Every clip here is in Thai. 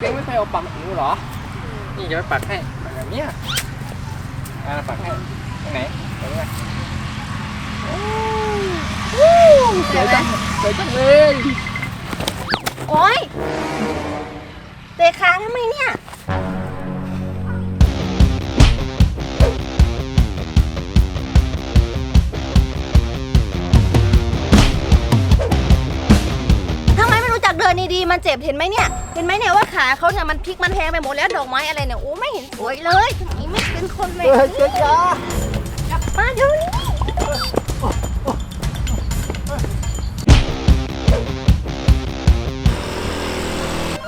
เป้งไม่เคยเอาปักหูเหรอ นี่จะไปปักให้ปักแบบเนี้ยอ่าปักให้ตรงไหนตรงนี้นะโอ้ยสวยจังสวยจังเลยโอ๊ยเตะขาทำไมเนี่ย มันเจ็บเห็นไหมเนี่ย เห็นไหมเนี่ยว่าขาเขาเนี่ยมันพลิกมันแพงไปหมดแล้วดอกไม้อะไรเนี่ยโอ้ไม่เห็นสวยเลยทำไมไม่เป็นคนเลยเฮ้ยเจ๊จ้ามาเดี๋ยวนี้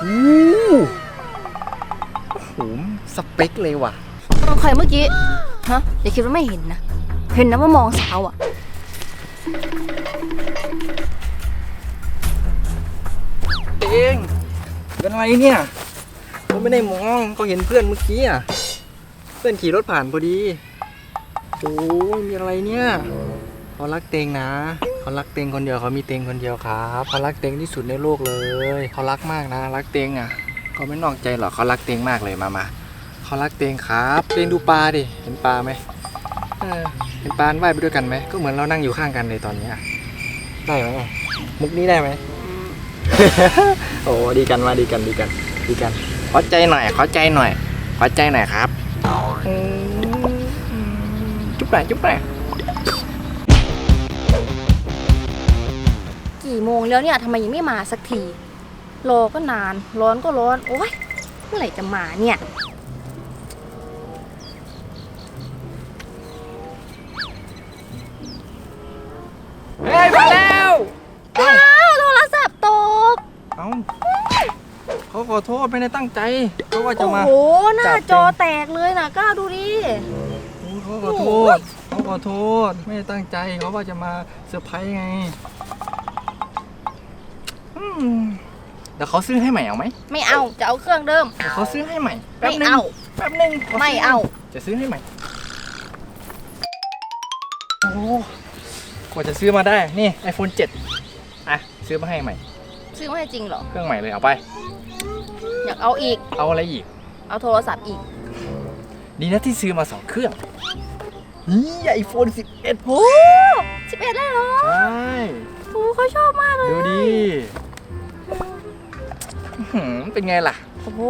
อู้หูสเปคเลยว่ะมองใครเมื่อกี้ ฮะอย่าคิดว่าไม่เห็นนะ เห็นนะว่ามองสาวอะ เอง เป็นอะไรเนี่ย ผมไม่ได้มองก็เห็นเพื่อนเมื่อกี้อะ เพื่อนขี่รถผ่านพอดี โอ้ยมีอะไรเนี่ยเขารักเตงนะเขารักเตงคนเดียวเขามีเตงคนเดียวครับเขารักเตงที่สุดในโลกเลยเขารักมากนะ รักเตงอะเขาไม่นอกใจหรอกเขารักเตงมากเลยมามาเขารักเตงครับเตงดูปลาดิ เห็นปลาไหมเห็นปลาว่ายไปด้วยกันไหม ก็เหมือนเรานั่งอยู่ข้างกันเลยตอนเนี้ได้ไหมมุกนี้ได้ไหม โอ้ดีกันมาดีกันดีกันดีกัน ขอใจหน่อย ขอใจหน่อย ขอใจหน่อยครับ จุ๊บหน่อยจุ๊บหน่อยกี่โมงแล้วเนี่ยทำไมยังไม่มาสักที รอก็นาน ร้อนก็ร้อน โอ๊ย เมื่อไหร่จะมาเนี่ย ขาขอโทษไม่ได้ตั้งใจเขาว่าจะโอ้มาโห หน้าจับจอแตกเลยนะก้าวดูดิโอ้เขาขอโทษเขาขอโทษไม่ได้ตั้งใจเขาว่าจะมาเซอร์ไพรส์ไงอืมเดี๋ยวเขาซื้อให้ใหม่เอาไหมไม่เอา จะเอาเครื่องเดิม เดี๋ยวเขาซื้อให้ใหม่แป๊ไม่บนึงเอา แป๊บนึงขซื้ไม่เอา จะซื้อให้ใหม่โอ้กว่าจะซื้อมาได้นี่ iPhone 7อะซื้อมาให้ใหม่ ซื้อมาให้จริงเหรอ เครื่องใหม่เลยเอาไป อยากเอาอีก เอาอะไรอีก เอาโทรศัพท์อีก ดีนะที่ซื้อมาสองเครื่องนี่ไอโฟน11โอ้สิบเอ็ดได้เหรอใช่โอ้เขาชอบมากเลยดูดิอื้อหือเป็นไงล่ะ โอ้โห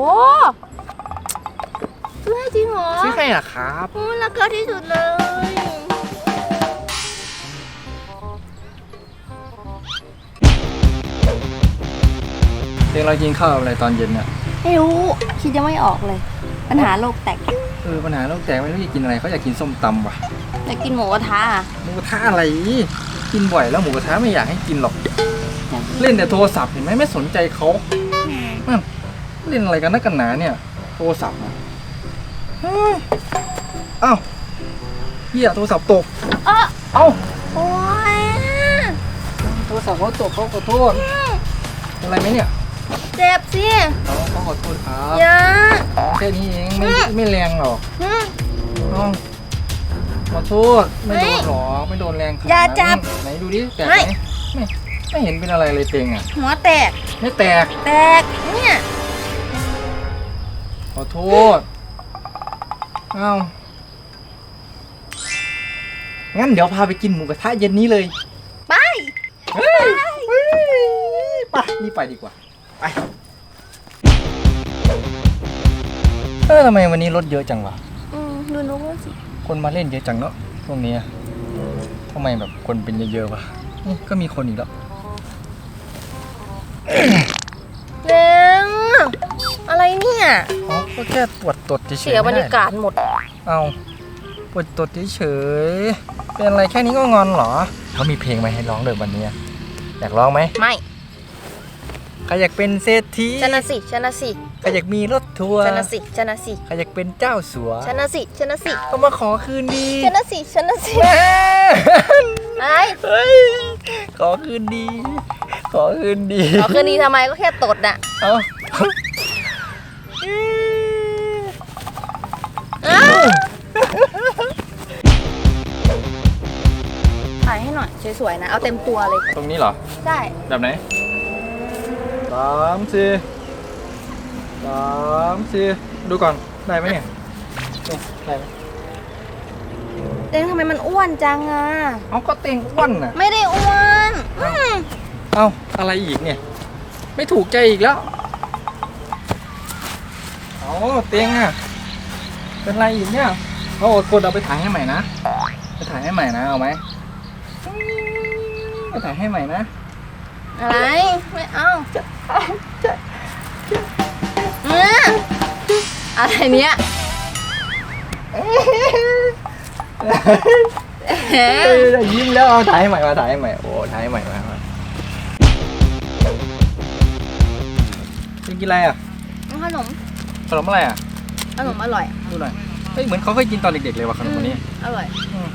ซื้อให้จริงเหรอซื้อให้อะครับ โอ้ราคาที่สุดเลย เดี๋ยวเรากินข้าวอะไรตอนเย็นเนี่ย ไม่รู้คิดยังไม่ออกเลย ปัญหาโลกแตกเออปัญหาโลกแตกไม่รู้จะกินอะไรเขาอยากกินส้มตำว่ะอยากกินหมูกระทะอะหมูกระทะอะไรกินบ่อยแล้วหมูกระทะไม่อยากให้กินหรอก เล่นแต่โทรศัพท์เห็นไหมไม่สนใจเขานั่นเล่นอะไรกันนักกันหนาเนี่ย โทรศัพท์นะเฮ้ยเอ้าเหี้ยโทรศัพท์ตกเออเอ้าโอ้ยโทรศัพท์เขาตกเขาขอโทษเป็นอะไรไหมเนี่ย เจ็บสิเขาเขาขอโทษครับอย่าแค่นี้เองไม่ไม่แรงหรอกอืมเอ้าขอโทษไม่โดนหรอกไม่โดนแรงขนดอย่านั้นจับไหนดูดิแตกไม่ไหมไม่ไม่เห็นเป็นอะไรเลยเต็งอะหัวแตก ไม่แตกแตก เนี่ย ขอโทษเอ้างั้นเดี๋ยวพาไปกินหมูกระทะเย็นนี้เลยไป เฮ้ยเฮ้ยไปนี่ไปดีกว่า ไป เออทำไมวันนี้รถเยอะจังวะ อืมดูนุ๊กสิ คนมาเล่นเยอะจังเนาะช่วงนี้อะทำไมแบบคนเป็นเยอะๆวะนี่ก็มีคนอีกแล้วเล้งอะไรเนี่ย อ๋อ ก็แค่ตรวจตรวจเฉยๆเสียบรรยากาศหมดเอาตรวจตรวจเฉยๆเป็นอะไรแค่นี้ก็งอนเหรอ เขามีเพลงมาให้ร้องเลยวันนี้อะอยากร้องไหมไม่ ใครอยากเป็นเศรษฐีชนะสิชนะสิใครอยากมีรถทัวร์ชนะสิชนะสิใครอยากเป็นเจ้าสัวชนะสิชนะสิก็มาขอคืนดีชนะสิชนะสิแม่ไอ้เฮ้ยขอคืนดี ขอคืนดีเอาคืนนี้ทำไมก็แค่ตดน่ะเอาอ้าวถ่ายให้หน่อยสวยๆนะ เอาเต็มตัวเลย ตรงนี้เหรอได้แบบไหน สามสี่สามสี่ดูก่อนได้ไหมเนี่ยนี่ได้ไหมเต็งทำไมมันอ้วนจังอะ เอาก็เต็งอ้วนน่ะไม่ได้อ้วนอืมเอาอะไรอีกเนี่ย ไม่ถูกใจอีกแล้วเอาเตียงอะเป็นไรอีกเนี่ยเอากดเอาไปถ่ายให้ใหม่นะไปถ่ายให้ใหม่นะเอาไหมไปถ่ายให้ใหม่นะ อะไร ไม่เอาเอออะไรเนี้ยเอ๊เอ้ะยยิ้มแล้วเอาถ่ายใหม่มาถ่ายใหม่โอ้ถ่ายใหม่มาจะกินอะไรอะขนมขนมอะไรอะขนมอร่อย ดูหน่อยเฮ้ยเหมือนเขาเคยกินตอนเด็กๆเลยว่ะขนมคนนี้อร่อยอืม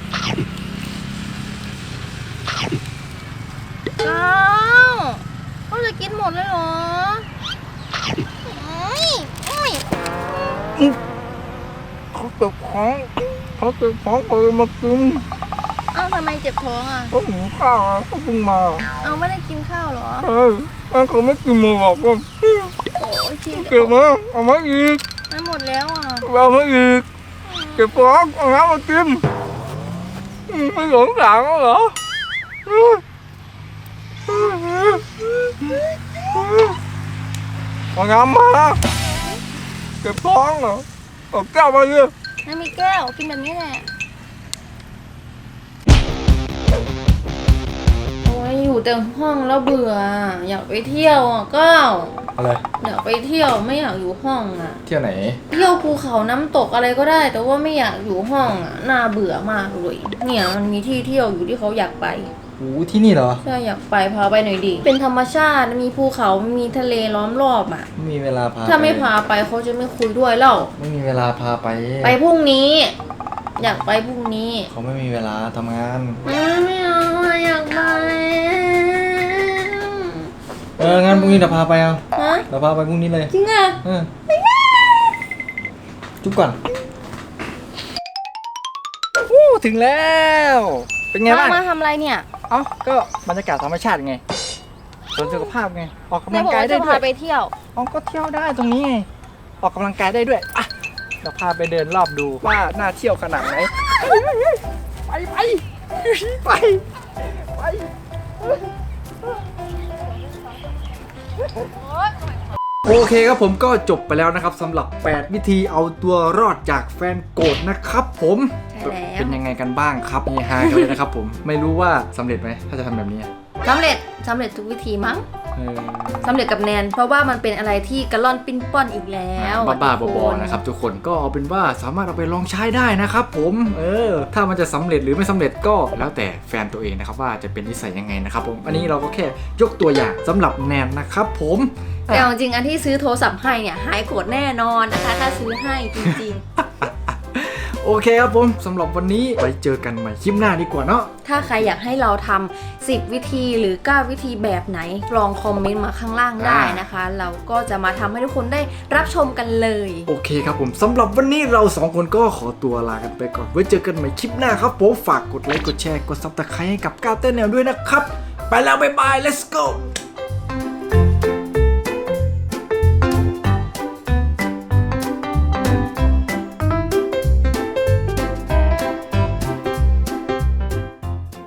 ก้าว เขาจะกินหมดเลยเหรออุ้ยอุ้ยเขาเก็บของเขาเก็บของเขาเลยมากินเอ้าทำไมเจ็บท้องอะเขาหิวข้าวอะเขาเพิ่งมาเอาไม่ได้กินข้าวเหรอเฮ้ยถ้าเขาไม่กินมาบอกว่าโอ้ยชินเก็บมาเอามาอีกไม่หมดแล้วอะเอามาอีกเก็บของเอาน้ำมากินอืมไม่สงสารเขาเหรออืมอืมอืมอื มเอาน้ำมาเก็บของเหรอเอาแก้วมาเลยไม่มีแก้วกินแบบนี้แหละโอ้ยอยู่แต่ห้องแล้วเบื่อ อยากไปเที่ยวอะก้าวอะไรอยากไปเที่ยวไม่อยากอยู่ห้องอะ เที่ยวไหน เที่ยวภูเขาน้ำตกอะไรก็ได้ แต่ว่าไม่อยากอยู่ห้องอะน่าเบื่อมากเลยเนี่ยมันมีที่เที่ยวอยู่ที่เขาอยากไป โอ้ที่นี่เหรอ ใช่อยากไปพาไปหน่อยดิ เป็นธรรมชาติมีภูเขามีทะเลล้อมรอบอะ ไม่มีเวลาพาถ้าไม่พาไปเขาจะไม่คุยด้วยแล้วไม่มีเวลาพาไป ไปพรุ่งนี้ อยากไปพรุ่งนี้ เขาไม่มีเวลาทำงาน ไม่ไม่เอาอะอยากไปเอองั้นพรุ่งนี้เดี๋ยวพาไปเอาฮะเดี๋ยวพาไปพรุ่งนี้เลยจริงอะเออจุ๊บก่อนโอ้ถึงแล้ว เป็นไงบ้าง มาทำอะไรเนี่ยเอ้าก็บรรยากาศธรรมชาติไงส่วนสุขภาพไง ออกกำไหนลังบอกกายว่าได้จะด้วพายไปเที่ยว อ๋อก็เที่ยวได้ตรงนี้ไง ออกกำลังกายได้ด้วย อะเดี๋ยวพาไปเดินรอบดูว่าน่าเที่ยวขนาดไหน ไปไปไปไปโอเคครับผมก็จบไปแล้วนะครับสำหรับ 8 วิธีเอาตัวรอดจากแฟนโกรธนะครับผมใช่ แล้วเป็นยังไงกันบ้างครับเฮฮากันเลยนะครับ ผมไม่รู้ว่าสำเร็จไหมถ้าจะทำแบบนี้สำเร็จสำเร็จทุกวิธีมั้งเออสำเร็จกับแนน เพราะว่ามันเป็นอะไรที่กระล่อนปิ้นป้อนอีกแล้วบ้าๆทุกบอๆนะครับ ทุกคนก็เอาเป็นว่าสามารถเอาไปลองใช้ได้นะครับ ผมเออถ้ามันจะสำเร็จหรือไม่สำเร็จก็แล้วแต่แฟนตัวเองนะครับว่าจะเป็นนิสัยยังไงนะครับ ผมอันนี้เราก็แค่ยกตัวอย่างสำหรับแนนนะครับ ผม แต่เอาจริงๆอันที่ซื้อโทรศัพท์ให้เนี่ยหายโกรธแน่นอนนะคะ ถ้าซื้อให้จริง โอเคครับผมสำหรับวันนี้ไว้เจอกันใหม่คลิปหน้าดีกว่าเนาะๆถ้าใครอยากให้เราทำ10 วิธีหรือ 9 วิธีแบบไหน ลองคอมเมนต์มาข้างล่างได้นะคะ เราก็จะมาทำให้ทุกคนได้รับชมกันเลย โอเคครับผมสำหรับวันนี้เราสองคนก็ขอตัวลากันไปก่อน ไว้เจอกันใหม่คลิปหน้าครับผมฝากกดไลค์กดแชร์กดซับสไครต์ให้กับก้าวเต้นแนวด้วยนะครับ ไปแล้วบ๊ายบาย let's go